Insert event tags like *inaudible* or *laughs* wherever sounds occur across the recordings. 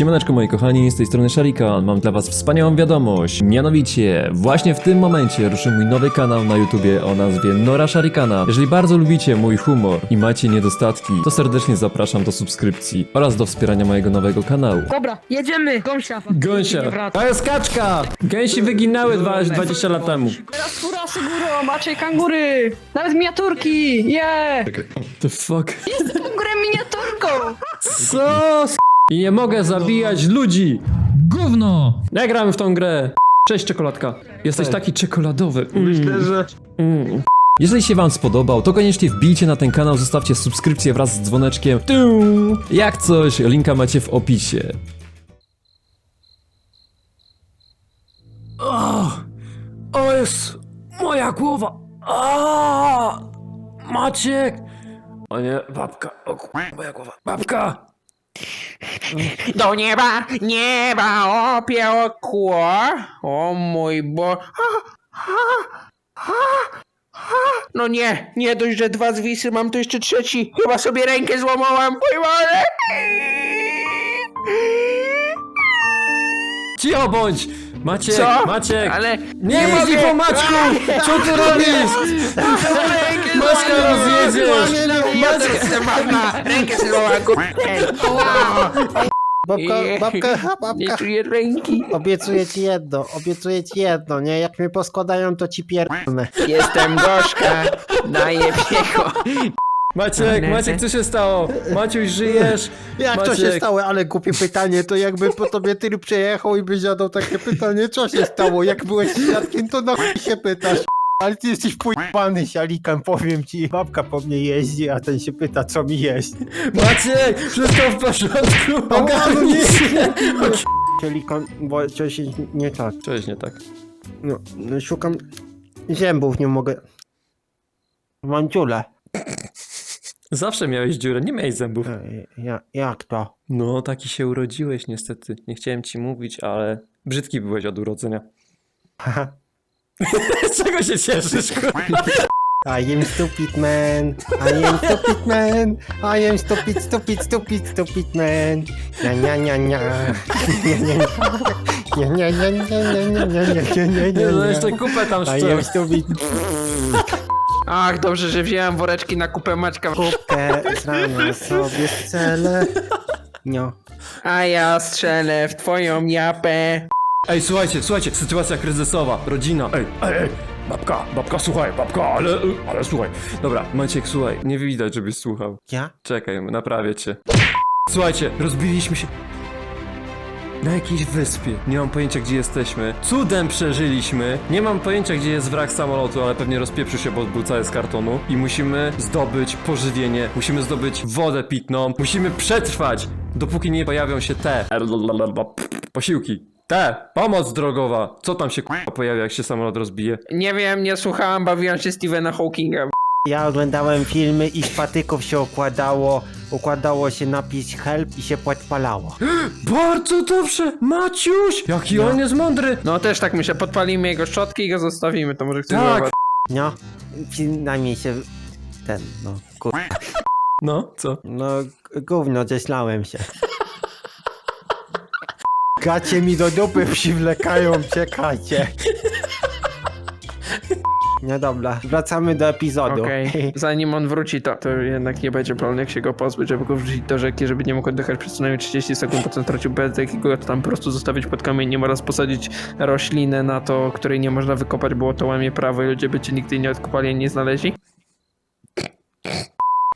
Siemaneczko moi kochani, z tej strony Sharikan. Mam dla was wspaniałą wiadomość. Mianowicie, właśnie w tym momencie ruszy mój nowy kanał na YouTubie o nazwie Nora Sharikana. Jeżeli bardzo lubicie mój humor i macie niedostatki, to serdecznie zapraszam do subskrypcji oraz do wspierania mojego nowego kanału. Dobra, jedziemy, gąsia. Gąsia! To jest kaczka! Gęsi wyginęły dwa- 20 lat temu. Teraz furasy górą, macie kangury! Nawet miniaturki! Yeah! The fuck? Kangurem miniaturką! Co? I nie mogę zabijać ludzi! Gówno! Nie gramy w tą grę! Cześć czekoladka. Jesteś taki czekoladowy. Myślę, że... Jeżeli się wam spodobał, to koniecznie wbijcie na ten kanał, zostawcie subskrypcję wraz z dzwoneczkiem. Tum! Jak coś, linka macie w opisie. O, o jest moja głowa. A, Maciek! O nie, babka. O moja głowa. Babka! *laughs* Do nieba, nieba opiekło. O mój bo... No nie, nie dość, że dwa zwisy mam, to jeszcze trzeci. Chyba sobie rękę złamałam. Oj, Boże. Cicho bądź! Maciek, Co? Maciek! Ale Nie, nie mogę. po Maćku! Co ty robisz? Maćka rozjedziesz! Rękę sobie złamałam. Babka, Je- babka, Nie babka. czuję ręki. Obiecuję ci jedno, obiecuję ci jedno, nie? Jak mnie poskładają, to ci pierdolę. Jestem gorzka. Daję pieko. *laughs* Maciek, Maciek, co się stało? Maciuś, żyjesz? Jak to się Maciek. stało? Ale głupie pytanie, to jakby po tobie tyl przejechał i by zadał takie pytanie, co się stało? Jak byłeś świadkiem, to na chuj się pytasz. Ale ty jesteś pojebany, sialikan, powiem ci. Babka po mnie jeździ, a ten się pyta, co mi jest. Maciek, wszystko w porządku? Ogarnij się! Sialikan, bo coś jest nie tak. Cześć, nie tak. No, no szukam zębów, nie mogę. Mam dziurę. Zawsze miałeś dziurę, nie miałeś zębów. E, Ja, jak to? No, taki się urodziłeś niestety. Nie chciałem ci mówić, ale brzydki byłeś od urodzenia. Z czego się cieszysz, kurwa? I am stupid man, I am stupid man, I am stupid, stupid, stupid, stupid man. Nia, nia, nia, nia. Nia, nia, nia, nia, nia, nia, nia, nia, nia, nia, Nie, no nia. jeszcze kupę tam I am szczerze. stupid. Ach, dobrze, że wziąłem woreczki na kupę Maćka. Kupę zrania sobie strzelę. No. A ja strzelę w twoją japę. Ej, słuchajcie, słuchajcie, sytuacja kryzysowa, rodzina. Ej, ej, ej, babka, babka, słuchaj, babka, ale, ale słuchaj. Dobra, Maciek, słuchaj, nie widać, żebyś słuchał. Ja? Czekaj, naprawię cię. Słuchajcie, rozbiliśmy się na jakiejś wyspie. Nie mam pojęcia, gdzie jesteśmy. Cudem przeżyliśmy. Nie mam pojęcia, gdzie jest wrak samolotu, ale pewnie rozpieprzył się, bo był cały z kartonu. I musimy zdobyć pożywienie, musimy zdobyć wodę pitną, musimy przetrwać, dopóki nie pojawią się te posiłki. Te, pomoc drogowa. Co tam się k***a pojawia, jak się samolot rozbije? Nie wiem, nie słuchałam, bawiłam się Stephena Hawkinga. Ja oglądałem filmy i z patyków się układało, układało się napis help i się podpalało. Bardzo dobrze, Maciuś! Jaki on jest mądry! No też tak myślę, podpalimy jego szczotki i go zostawimy, to może chcesz Tak. zobacz. No, przynajmniej się ten, no, kur... No, co? No, g- gówno, ześlałem się. Gacie mi do dupy przywlekają, czekajcie. No dobra, wracamy do epizodu. Okej, *laughs* zanim on wróci, to, to jednak nie będzie problem, jak się go pozbyć, żeby go wrzucić do rzeki, żeby nie mógł oddychać przez co najmniej 30 sekund, potem stracił bez jakiego tam po prostu zostawić pod kamieniem oraz posadzić roślinę na to, której nie można wykopać, było to łamie prawo i ludzie by cię nigdy nie odkopali ani nie znaleźli.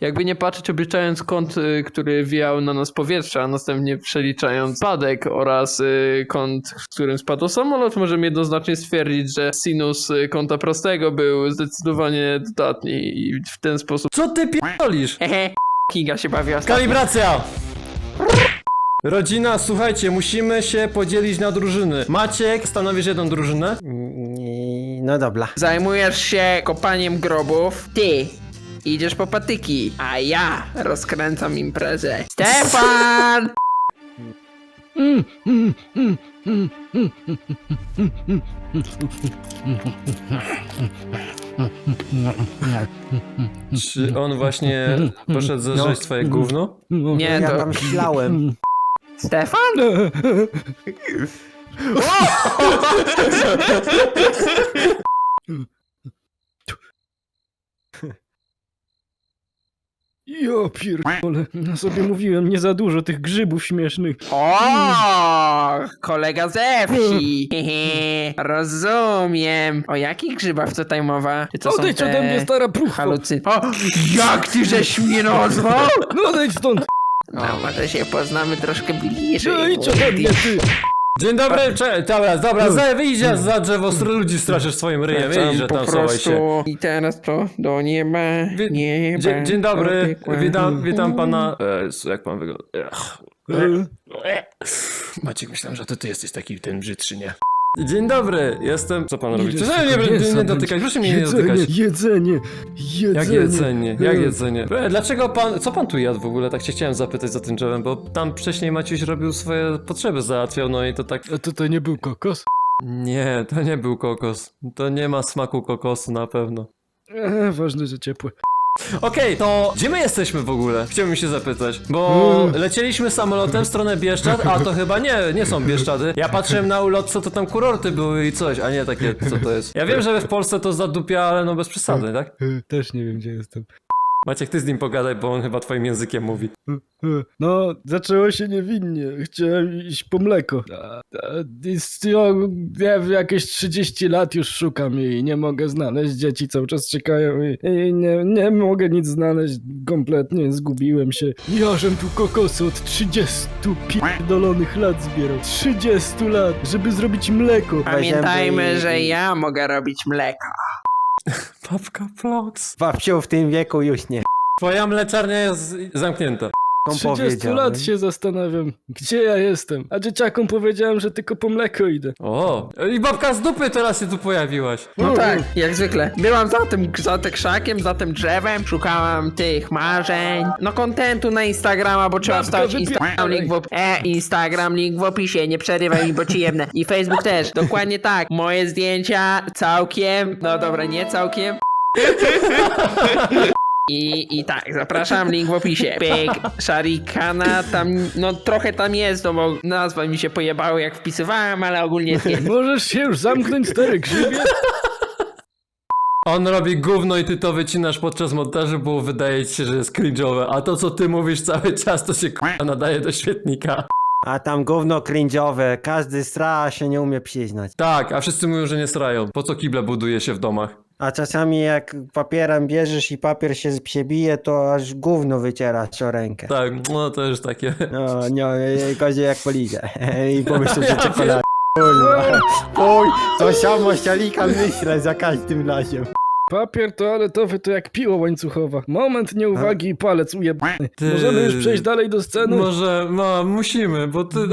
Jakby nie patrzeć, obliczając kąt, y, który wijał na nas powietrze, a następnie przeliczając spadek oraz y, kąt, w którym spadł samolot, możemy jednoznacznie stwierdzić, że sinus y, kąta prostego był zdecydowanie dodatni i w ten sposób... Co ty pierdolisz? *laughs* Hehe, Kinga się bawi ostatnio. Kalibracja! Rodzina, słuchajcie, musimy się podzielić na drużyny. Maciek, stanowisz jedną drużynę? Mm, No dobra. Zajmujesz się kopaniem grobów, ty idziesz po patyki, a ja rozkręcam imprezę. Stefan! Czy on właśnie poszedł zeżreć swoje gówno? Nie, ja to tam ślałem. Stefan? *laughs* Ja pierdolę, no sobie mówiłem, nie za dużo tych grzybów śmiesznych. O, kolega ze wsi. Hehe, *laughs* Rozumiem. O jakich grzybach tutaj mowa? Czy to są Odejdź ode mnie, stara pruchwo! halucy... O, jak ty żeś mnie nazwał? No odejdź stąd! No, może się poznamy troszkę bliżej. Odejdź ode mnie, ty! Dzień dobry, cze- dobra, dobra, za, wyjdź za drzewo, str- ludzi straszysz swoim ryjem, idź, że po tam schowaj się. prostu i teraz to do nieba, Wi- nieba. Dzień, dzień dobry, witam, witam pana. E, jak pan wygląda? Ech. E, Maciek, myślałem, że to ty jesteś taki ten brzydszy, nie? Dzień dobry, jestem. Co pan robi? Co, nie, nie, nie, nie dotykać, proszę mnie nie dotykać. jedzenie, jedzenie. Jak jedzenie, jak jedzenie. E, Dlaczego pan, co pan tu jadł w ogóle? Tak się chciałem zapytać za tym drzewem, bo tam wcześniej Maciuś robił swoje potrzeby, załatwiał, no i to tak... A to to nie był kokos? Nie, to nie był kokos. To nie ma smaku kokosu na pewno. E, ważne, że ciepłe. Okej, to gdzie my jesteśmy w ogóle? Chciałbym się zapytać, bo Mm. lecieliśmy samolotem w stronę Bieszczad, a to chyba nie, nie są Bieszczady. Ja patrzyłem na ulot, co to tam kurorty były i coś, a nie takie, co to jest. Ja wiem, że w Polsce to zadupia, ale no bez przesady, tak? Też nie wiem, gdzie jestem. Maciek, ty z nim pogadaj, bo on chyba twoim językiem mówi. No, zaczęło się niewinnie. Chciałem iść po mleko. Jest- ja, ja jakieś 30 lat już szukam i nie mogę znaleźć. Dzieci cały czas czekają i, i nie, nie mogę nic znaleźć. Kompletnie zgubiłem się. Ja żem tu kokosy od 30 pierdolonych lat zbierał. 30 lat, żeby zrobić mleko. Pamiętajmy, że ja mogę robić mleko. *laughs* Papka Vlogs. Babciu w tym wieku już nie. Twoja mleczarnia jest zamknięta. On 30 powiedział, lat się zastanawiam, gdzie ja jestem. A dzieciakom powiedziałem, że tylko po mleko idę. O, i babka z dupy teraz się tu pojawiłaś. No Mm. tak, jak zwykle. Byłam za tym, za tym krzakiem, za tym drzewem, szukałam tych marzeń. No kontentu na Instagrama, bo trzeba Babka, wypierdalaj. Instagram link w op- E, Instagram link w opisie, nie przerywaj mi, bo ci jebnę. I Facebook też, dokładnie tak. Moje zdjęcia całkiem, no dobra, nie całkiem. *laughs* I, I tak, zapraszam, link w opisie. *laughs* Pyk, Sharikana, tam, no trochę tam jest, no bo nazwa mi się pojebały jak wpisywałem, ale ogólnie jest nie. *laughs* Możesz się już zamknąć, stary grzybie? On robi gówno i ty to wycinasz podczas montażu, bo wydaje ci się, że jest cringe'owe, a to co ty mówisz cały czas, to się k***a nadaje do świetnika. A tam gówno cringe'owe, każdy stra, a się nie umie przyznać. Tak, a wszyscy mówią, że nie srają. Po co kible buduje się w domach? A czasami jak papierem bierzesz i papier się przebije, to aż gówno wycierasz o rękę. Tak, no to już takie... No, nie, gorzej jak policzę. *laughs* I pomyślę, że czekolada. Kurwa. Oj, to samo ścialika myślę za każdym razem. Papier toaletowy to jak piła łańcuchowa. Moment nieuwagi i palec ujebany. Ty- Możemy już przejść dalej do sceny? Może, no, musimy, bo ty... *laughs*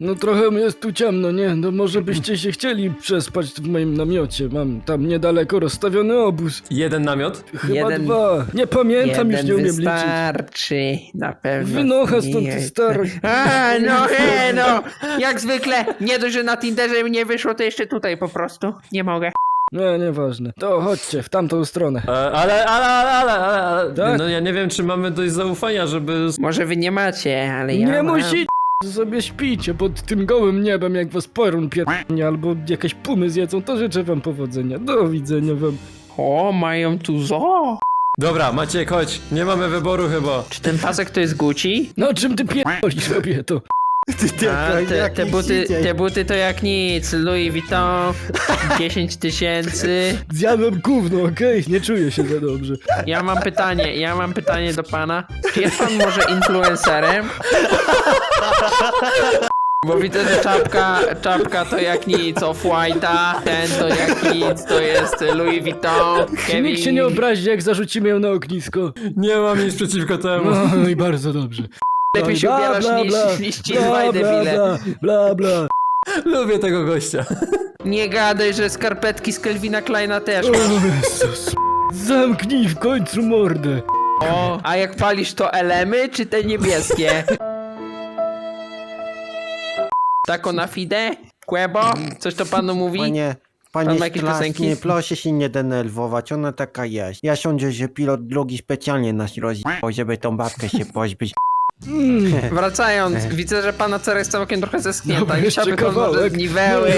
No trochę jest tu ciemno, nie? No może byście się chcieli przespać w moim namiocie. Mam tam niedaleko rozstawiony obóz. Jeden namiot? Chyba Jeden- dwa. Nie pamiętam, już Jeden nie umiem liczyć. wystarczy, na pewno. Wynocha stąd, ty stary. *laughs* A, no he, no, jak zwykle, nie dość, że na Tinderze mi nie wyszło, to jeszcze tutaj po prostu, nie mogę. Nie, nieważne. To chodźcie, w tamtą stronę. E, ale, ale, ale, ale, ale, ale Tak? no ja nie wiem, czy mamy dość zaufania, żeby... Może wy nie macie, ale ja Nie mam. musicie sobie śpicie pod tym gołym niebem, jak was porun pierdnie albo jakieś pumy zjedzą, to życzę wam powodzenia. Do widzenia wam. O, mają tu zo. Dobra, Maciek, chodź, nie mamy wyboru chyba. Czy ten pasek to jest Gucci? No czym ty pierdolisz, kobieto? Ty, ty, A, te, te, buty, te buty to jak nic, Louis Vuitton, *laughs* 10 tysięcy. Zjadłem gówno, okej? Nie czuję się za dobrze. Ja mam pytanie, ja mam pytanie do pana. Czy jest pan może influencerem? *laughs* Bo widzę, że czapka, czapka to jak nic Off-White'a, ten to jak nic, to jest Louis Vuitton, nikt się nie obrazi, jak zarzucimy ją na ognisko? Nie mam nic przeciwko temu. No i bardzo dobrze. Lepiej się Bla, ubierasz bla, niż, bla, niż ci dwaj debile. bla, bla, bla. Lubię tego gościa. Nie gadaj, że skarpetki z Kelvina Kleina też. O Jezus. Zamknij w końcu mordę. O, a jak palisz to elemy, czy te niebieskie? Tako na fide? Kłębo? Coś to panu mówi? Panie, Pan panie ma jakieś piosenki? Szklarski, proszę się nie denerwować, ona taka jest. Ja sądzę, że pilot drugi specjalnie nas rozjechał, żeby tą babkę się pozbyć. Mm. *laughs* Wracając, widzę, że pana cera jest całkiem trochę zeschnięta. Jeszcze chciałby pan może niweły.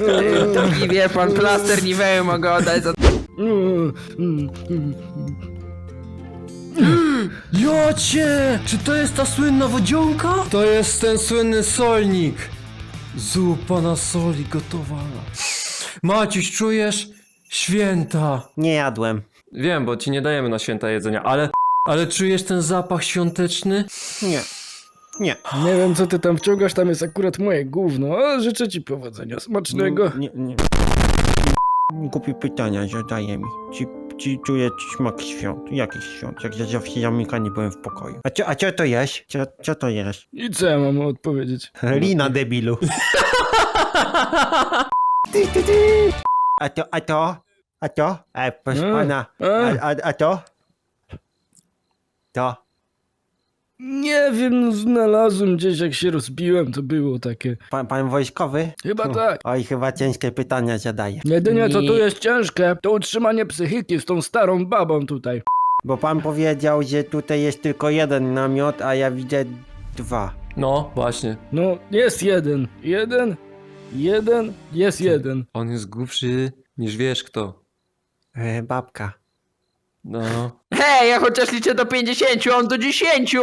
*laughs* Taki wie pan, plaster niweły mogę oddać za mm. Jocie! Czy to jest ta słynna wodzionka? To jest ten słynny solnik. Zupa na soli gotowana. Maciuś, czujesz? Święta. Nie jadłem. Wiem, bo ci nie dajemy na święta jedzenia, ale... Ale czujesz ten zapach świąteczny? Nie. Nie. Nie wiem co ty tam wciągasz, tam jest akurat moje gówno, ale życzę ci powodzenia, smacznego. Nie, nie. Głupie pytania zadaje mi. Czy, czy czuję smak świąt? Jakich świąt? Jak ja zawsze jamika nie byłem w pokoju. A co, a co to jest? Co, co to jest? I co ja mam odpowiedzieć? Lina debilu. *laughs* A to, a to? A to? E, proszę Mm. pana. A. A, a, a to? To? Nie wiem, no znalazłem gdzieś jak się rozbiłem, to było takie. Pan, pan wojskowy? Chyba tak. Oj, chyba ciężkie pytania zadaje. Jedynie co tu jest ciężkie, to utrzymanie psychiki z tą starą babą tutaj. Bo pan powiedział, że tutaj jest tylko jeden namiot, a ja widzę dwa. No, właśnie. No, jest jeden. Jeden? Jeden? Jest jeden. On jest głupszy niż wiesz kto. E, babka. No. Hej, ja chociaż liczę do 50, a on do 10!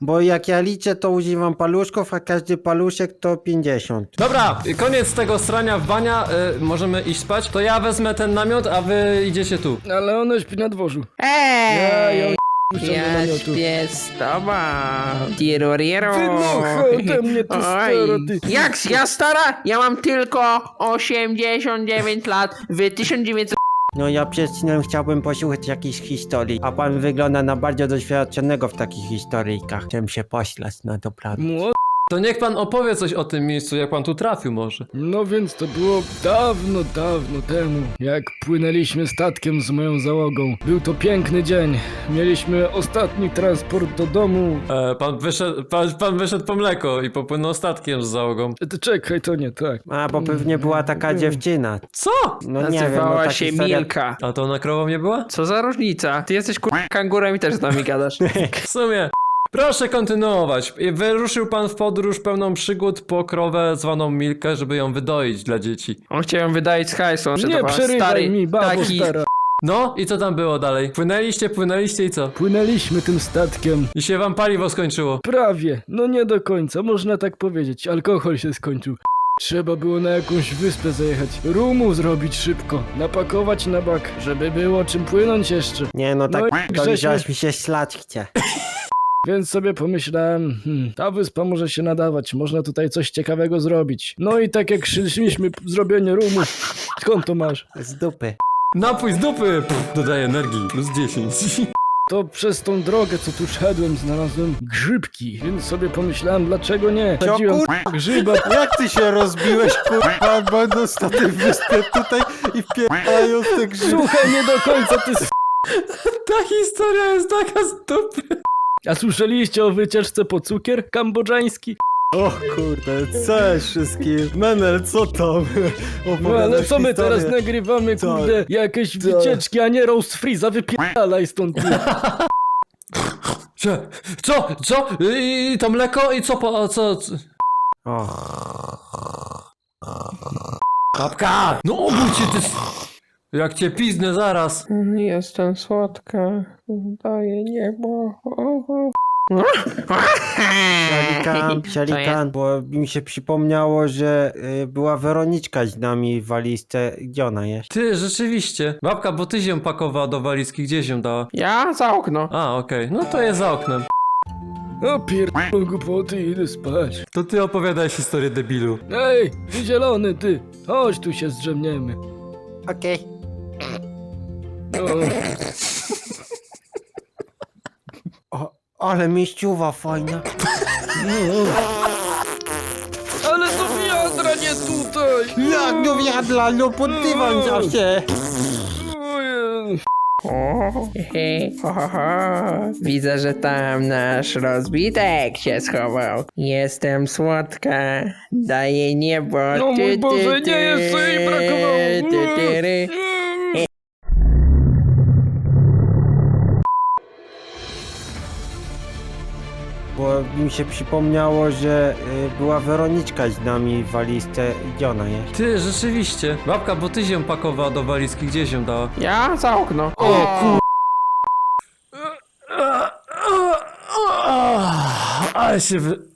Bo jak ja liczę, to używam paluszków, a każdy paluszek to 50. Dobra, koniec tego strania w bania, y, możemy iść spać. To ja wezmę ten namiot, a wy idziecie tu. Ale ona śpi na dworzu. Hej! Ja ją do Ja namiotu. śpię z tobą. Tiruriero. Wynocha ode mnie, ty stara, ty. Jak ja stara? Ja mam tylko 89 lat w 1900... No ja przed snem chciałbym posłuchać jakiejś historii, a pan wygląda na bardzo doświadczonego w takich historyjkach. Chciałem się poślać na dobranoc. Mło- To niech pan opowie coś o tym miejscu, jak pan tu trafił może. No więc to było dawno, dawno temu, jak płynęliśmy statkiem z moją załogą. Był to piękny dzień. Mieliśmy ostatni transport do domu. E, pan, wyszedł, pan, pan wyszedł po mleko i popłynął statkiem z załogą. E, to Czekaj, to nie tak. A, bo pewnie była taka dziewczyna. Co? No nie wiem, no Nazywała ta się historia... Milka. A to ona krową nie była? Co za różnica? Ty jesteś kur... kangurem i też z nami gadasz. *laughs* W sumie. Proszę kontynuować. Wyruszył pan w podróż pełną przygód po krowę zwaną Milkę, żeby ją wydoić dla dzieci. On chciał ją wydać z hajsu. że to Nie był przerywaj mi, babo taki... stara. No i co tam było dalej? Płynęliście, płynęliście i co? Płynęliśmy tym statkiem. I się wam paliwo skończyło. Prawie, no nie do końca, można tak powiedzieć. Alkohol się skończył. Trzeba było na jakąś wyspę zajechać. Rumu zrobić szybko. Napakować na bak, żeby było czym płynąć jeszcze. Nie no, tak No i Grześmy- aż mi się ślać chce. Więc sobie pomyślałem, hmm, ta wyspa może się nadawać, można tutaj coś ciekawego zrobić. No i tak jak szliśmy zrobienie rumu, skąd to masz? Z dupy. Napój z dupy! Pff, dodaje energii. Plus 10. *laughs* To przez tą drogę, co tu szedłem, znalazłem grzybki, więc sobie pomyślałem, dlaczego nie? Co, Sadziłem kur- grzyba, Jak ty się rozbiłeś, kurwa, będąc na tej wyspie tutaj i wpierdając te grzyby? słuchaj nie do końca, ty s- Ta historia jest taka z dupy. A słyszeliście o wycieczce po cukier kambodżański? O kurde, cześć wszystkim. Menel, co tam? *laughs* No ale co my teraz nagrywamy, Co? kurde, jakieś wycieczki, a nie roast freeza, wypierdalaj stąd ty. Co? Co? Co? I to mleko i co po... Co? Babka! No obudź się ty... s- Jak cię piznę zaraz. Jestem słodka. Daję niebo. Sialikan, *laughs* sialikan, bo mi się przypomniało, że y, była Weroniczka z nami w walizce. Gdzie ona jest? Ty, rzeczywiście. Babka, bo ty się pakowała do walizki. Gdzie się dała? Ja za okno. A, okej. No to jest za oknem. O pierdolę głupoty, idę spać. To ty opowiadaj historię debilu. Ej, ty zielony ty, chodź tu się zdrzemniemy. Okej. O, ale mieściuwa fajna. Ale to wiadra nie tutaj! Jak no wiadla, no pod dywan zawsze. Ojej. *laughs* O, he, ho, ho, ho. Widzę, że tam nasz rozbitek się schował. Jestem słodka, daję niebo. No mój Ty, ty, Boże, ty, nie, jeszcze jej brakowało. ty, ty, ry. Bo mi się przypomniało, że y, była Weroniczka z nami w walizce. Gdzie ona jest? Ty, rzeczywiście. Babka, bo ty się pakowała do walizki, gdzie się dała? Ja? Za okno. O kur... Ale się wy...